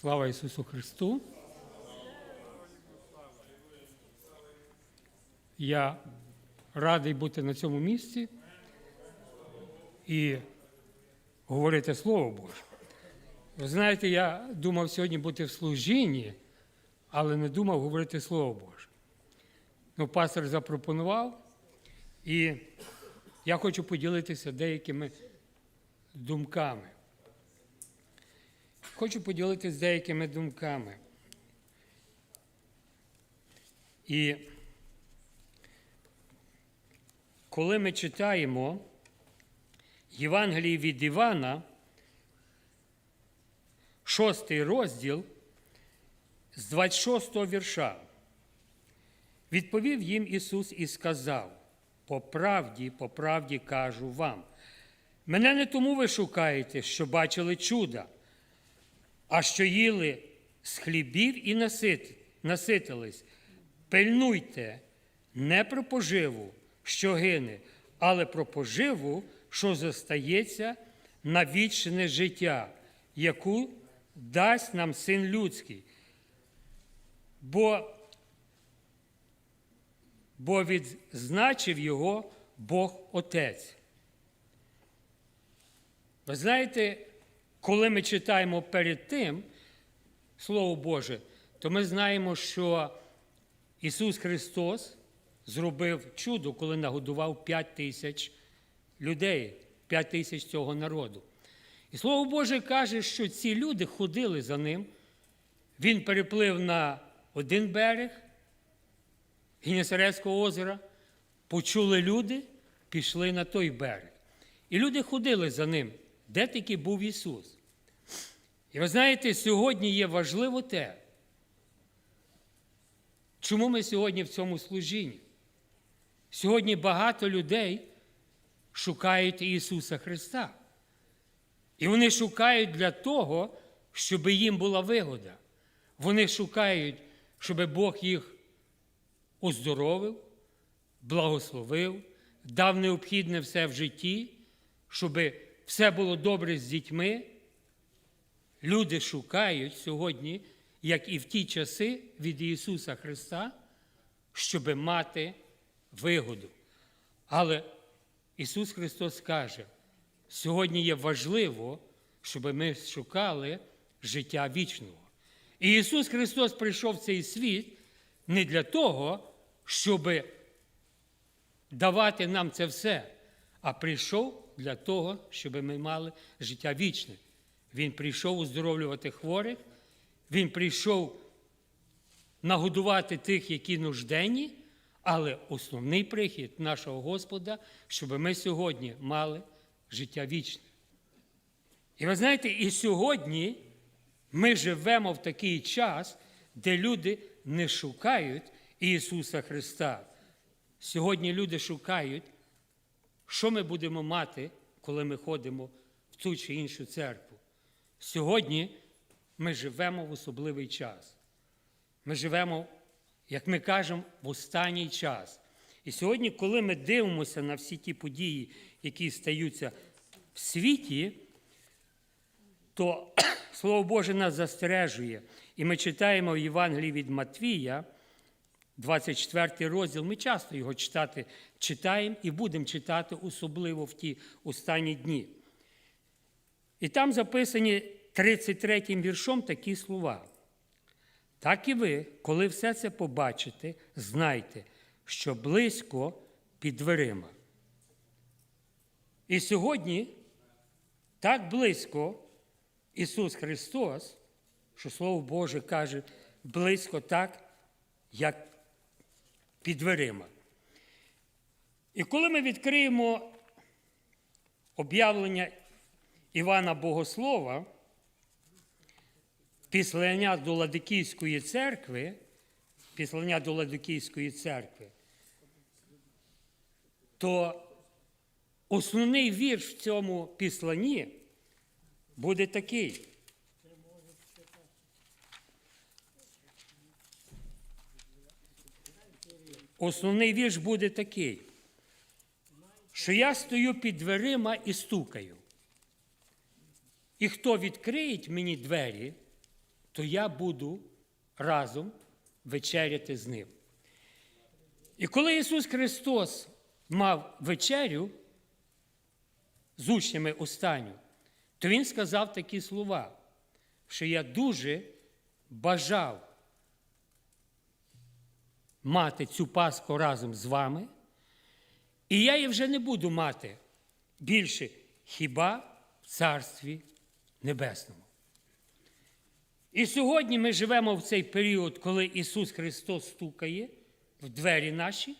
Слава Ісусу Христу! Я радий бути на цьому місці і говорити Слово Боже. Ви знаєте, я думав сьогодні бути в служінні, але не думав говорити Слово Боже. Ну, пастор запропонував, і я хочу поділитися деякими думками. Хочу поділитися деякими думками. І коли ми читаємо Євангелії від Івана, шостий розділ з 26 вірша, відповів їм Ісус і сказав: по правді, по правді кажу вам, мене не тому ви шукаєте, що бачили чуда, а що їли з хлібів і насит- наситились. Пильнуйте не про поживу, що гине, але про поживу, що зостається на вічне життя, яку дасть нам син людський. Бо, бо відзначив його Бог Отець. Ви знаєте, коли ми читаємо перед тим Слово Боже, то ми знаємо, що Ісус Христос зробив чудо, коли нагодував 5 тисяч людей, 5 тисяч цього народу. І Слово Боже каже, що ці люди ходили за ним. Він переплив на один берег Генесарецького озера, почули люди, пішли на той берег. І люди ходили за ним, де таки був Ісус. І ви знаєте, сьогодні є важливо те, чому ми сьогодні в цьому служінні. Сьогодні багато людей шукають Ісуса Христа. І вони шукають для того, щоб їм була вигода. Вони шукають, щоб Бог їх оздоровив, благословив, дав необхідне все в житті, щоб все було добре з дітьми. Люди шукають сьогодні, як і в ті часи від Ісуса Христа, щоб мати вигоду. Але Ісус Христос каже, сьогодні є важливо, щоб ми шукали життя вічного. І Ісус Христос прийшов в цей світ не для того, щоб давати нам це все, а прийшов для того, щоб ми мали життя вічне. Він прийшов оздоровлювати хворих, Він прийшов нагодувати тих, які нужденні, але основний прихід нашого Господа, щоб ми сьогодні мали життя вічне. І ви знаєте, і сьогодні ми живемо в такий час, де люди не шукають Ісуса Христа. Сьогодні люди шукають, що ми будемо мати, коли ми ходимо в ту чи іншу церкву. Сьогодні ми живемо в особливий час. Ми живемо, як ми кажемо, в останній час. І сьогодні, коли ми дивимося на всі ті події, які стаються в світі, то Слово Боже нас застережує. І ми читаємо в Євангелії від Матвія, 24 розділ. Ми часто його читати читаємо і будемо читати, особливо в ті останні дні. І там записані 33 віршом такі слова. Так і ви, коли все це побачите, знайте, що близько під дверима. І сьогодні так близько Ісус Христос, що Слово Боже каже, близько так, як під дверима. І коли ми відкриємо об'явлення Івана Богослова, післання до Ладикійської церкви, післання до Ладикійської церкви, то основний вірш в цьому післанні буде такий. Основний вірш буде такий, що я стою під дверима і стукаю. І хто відкриє мені двері, то я буду разом вечеряти з ним. І коли Ісус Христос мав вечерю з учнями останню, то Він сказав такі слова, що я дуже бажав мати цю Пасху разом з вами, і я її вже не буду мати більше хіба в Царстві Небесному. І сьогодні ми живемо в цей період, коли Ісус Христос стукає в двері наші.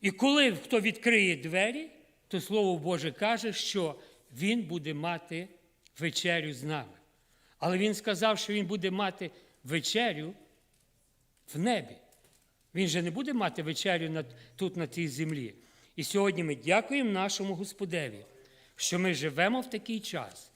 І коли хто відкриє двері, то Слово Боже каже, що Він буде мати вечерю з нами. Але Він сказав, що Він буде мати вечерю в небі. Він же не буде мати вечерю тут, на цій землі. І сьогодні ми дякуємо нашому Господеві, що ми живемо в такий час.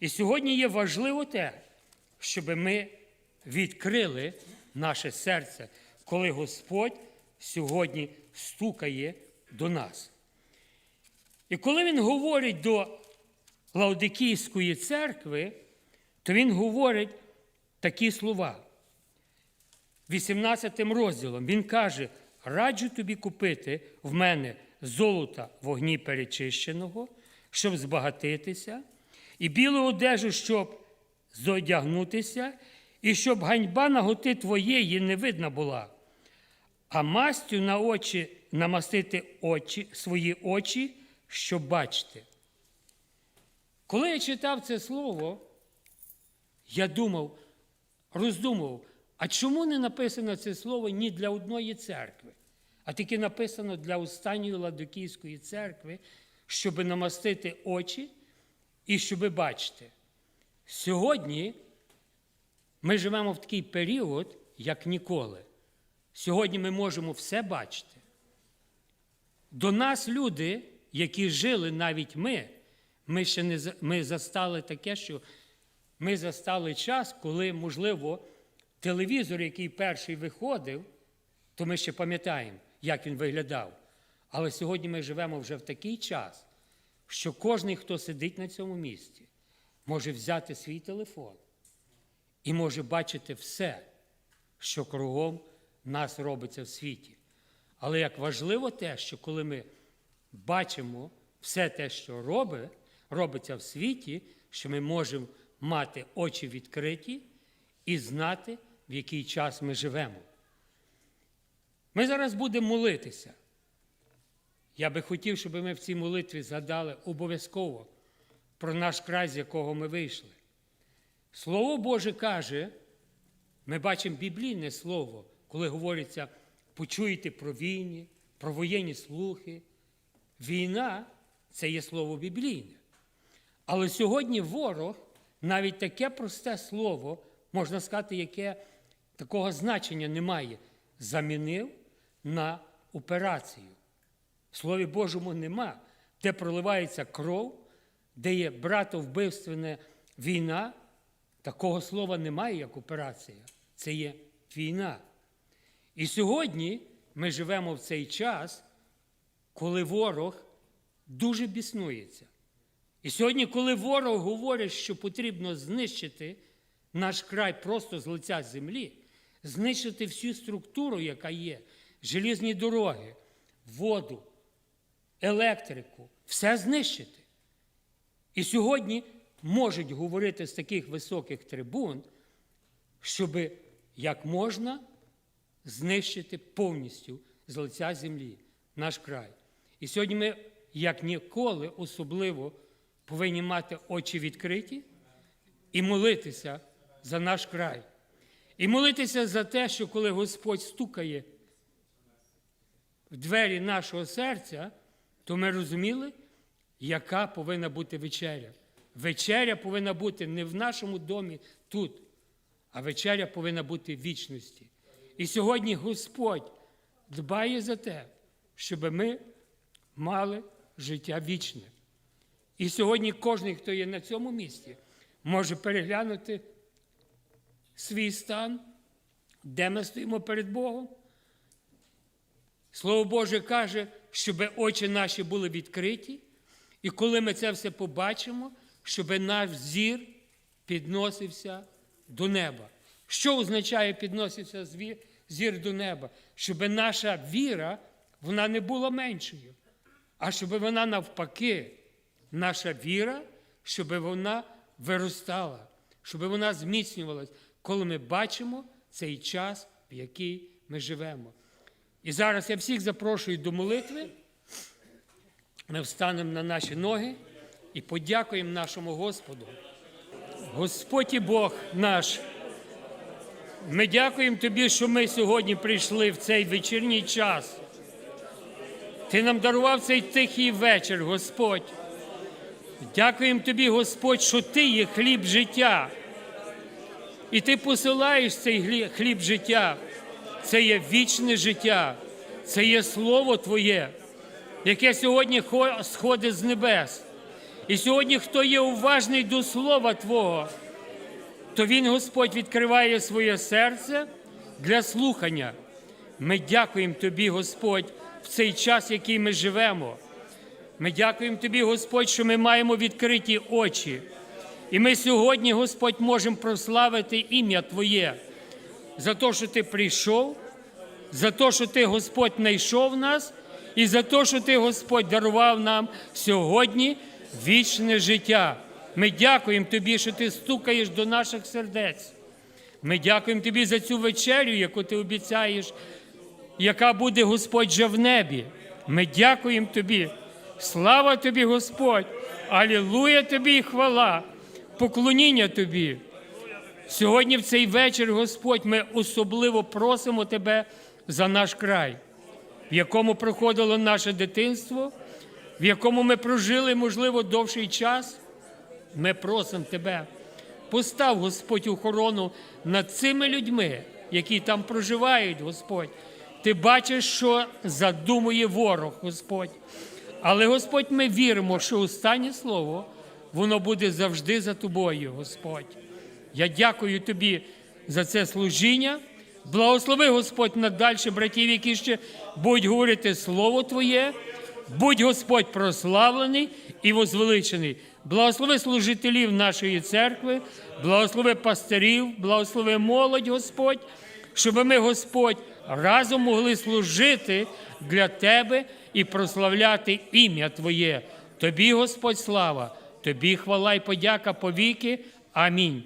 І сьогодні є важливо те, щоб ми відкрили наше серце, коли Господь сьогодні стукає до нас. І коли Він говорить до Лаодикійської церкви, то Він говорить такі слова. 18 розділом він каже: раджу тобі купити в мене золота вогні перечищеного, щоб збагатитися, і білу одежу, щоб зодягнутися, і щоб ганьба наготи твоєї не видна була, а мастю на очі намастити очі, свої очі, щоб бачити. Коли я читав це слово, я думав, роздумував, а чому не написано це слово ні для одної церкви, а тільки написано для останньої Ладокійської церкви, щоб намастити очі і щоб бачити. Сьогодні ми живемо в такий період, як ніколи. Сьогодні ми можемо все бачити. До нас люди, які жили навіть ми, ми ще не ми застали таке, що ми застали час, коли, можливо, телевізор, який перший виходив, то ми ще пам'ятаємо, як він виглядав. Але сьогодні ми живемо вже в такий час, що кожен, хто сидить на цьому місці, може взяти свій телефон і може бачити все, що кругом нас робиться в світі. Але як важливо те, що коли ми бачимо все те, що робить, робиться в світі, що ми можемо мати очі відкриті і знати, в який час ми живемо. Ми зараз будемо молитися. Я би хотів, щоб ми в цій молитві згадали обов'язково про наш край, з якого ми вийшли. Слово Боже каже, ми бачимо біблійне слово, коли говориться, почуєте про війні, про воєнні слухи. Війна це є слово біблійне. Але сьогодні ворог навіть таке просте слово, можна сказати, яке такого значення немає, замінив на операцію. Слові Божому нема, де проливається кров, де є братовбивственна війна, такого слова немає, як операція. Це є війна. І сьогодні ми живемо в цей час, коли ворог дуже біснується. І сьогодні, коли ворог говорить, що потрібно знищити наш край просто з лиця землі, знищити всю структуру, яка є, желізні дороги, воду, електрику, все знищити. І сьогодні можуть говорити з таких високих трибун, щоб як можна знищити повністю з лиця землі наш край. І сьогодні ми, як ніколи, особливо повинні мати очі відкриті і молитися за наш край. І молитися за те, що коли Господь стукає в двері нашого серця, то ми розуміли, яка повинна бути вечеря. Вечеря повинна бути не в нашому домі тут, а вечеря повинна бути в вічності. І сьогодні Господь дбає за те, щоб ми мали життя вічне. І сьогодні кожен, хто є на цьому місці, може переглянути свій стан, де ми стоїмо перед Богом. Слово Боже каже, щоб очі наші були відкриті, і коли ми це все побачимо, щоб наш зір підносився до неба. Що означає підноситься зір до неба? Щоб наша віра вона не була меншою, а щоб вона навпаки, наша віра, щоб вона виростала, щоб вона зміцнювалась, коли ми бачимо цей час, в який ми живемо. І зараз я всіх запрошую до молитви. Ми встанемо на наші ноги і подякуємо нашому Господу. Господь і Бог наш. Ми дякуємо Тобі, що ми сьогодні прийшли в цей вечірній час. Ти нам дарував цей тихий вечір, Господь. Дякуємо Тобі, Господь, що Ти є хліб життя. І Ти посилаєш цей хліб життя. Це є вічне життя, це є Слово Твоє, яке сьогодні хо- сходить з небес. І сьогодні, хто є уважний до Слова Твого, то Він, Господь, відкриває своє серце для слухання. Ми дякуємо Тобі, Господь, в цей час, в який ми живемо. Ми дякуємо Тобі, Господь, що ми маємо відкриті очі. І ми сьогодні, Господь, можемо прославити ім'я Твоє за те, що Ти прийшов, за те, що Ти, Господь, знайшов нас, і за те, що Ти, Господь, дарував нам сьогодні вічне життя. Ми дякуємо Тобі, що Ти стукаєш до наших сердець. Ми дякуємо Тобі за цю вечерю, яку Ти обіцяєш, яка буде, Господь, вже в небі. Ми дякуємо Тобі. Слава Тобі, Господь! Алілуя Тобі і хвала, поклоніння Тобі. Сьогодні в цей вечір, Господь, ми особливо просимо Тебе за наш край, в якому проходило наше дитинство, в якому ми прожили, можливо, довший час. Ми просимо Тебе, постав, Господь, охорону над цими людьми, які там проживають, Господь. Ти бачиш, що задумує ворог, Господь. Але, Господь, ми віримо, що останнє слово, воно буде завжди за тобою, Господь. Я дякую тобі за це служіння. Благослови, Господь, надальше братів, які ще будуть говорити Слово Твоє. Будь Господь прославлений і возвеличений. Благослови служителів нашої церкви, благослови пастирів, благослови молодь, Господь, щоб ми, Господь, разом могли служити для Тебе і прославляти ім'я Твоє. Тобі, Господь, слава, Тобі хвала і подяка повіки. Амінь.